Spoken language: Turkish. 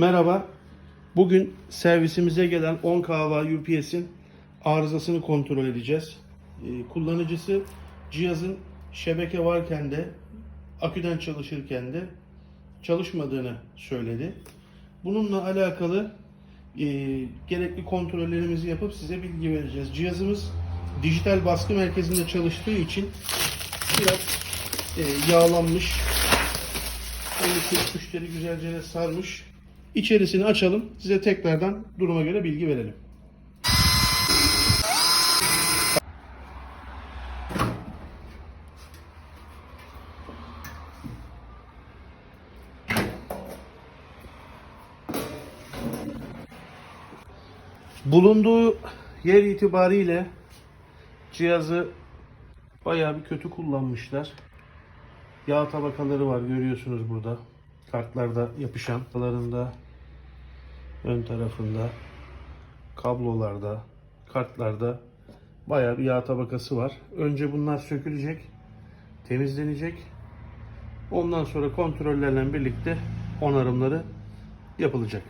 Merhaba. Bugün servisimize gelen 10 kahva UPS'in arızasını kontrol edeceğiz. Ee, kullanıcısı cihazın şebeke varken de aküden çalışırken de çalışmadığını söyledi. Bununla alakalı e, gerekli kontrollerimizi yapıp size bilgi vereceğiz. Cihazımız dijital baskı merkezinde çalıştığı için biraz e, yağlanmış. Onu müşteri güzelce sarmış. İçerisini açalım. Size tekrardan duruma göre bilgi verelim. Bulunduğu yer itibariyle cihazı bayağı bir kötü kullanmışlar. Yağ tabakaları var görüyorsunuz burada. Kartlarda yapışan. Kalarında, ön tarafında, kablolarda, kartlarda bayağı bir yağ tabakası var. Önce bunlar sökülecek, temizlenecek. Ondan sonra kontrollerle birlikte onarımları yapılacak.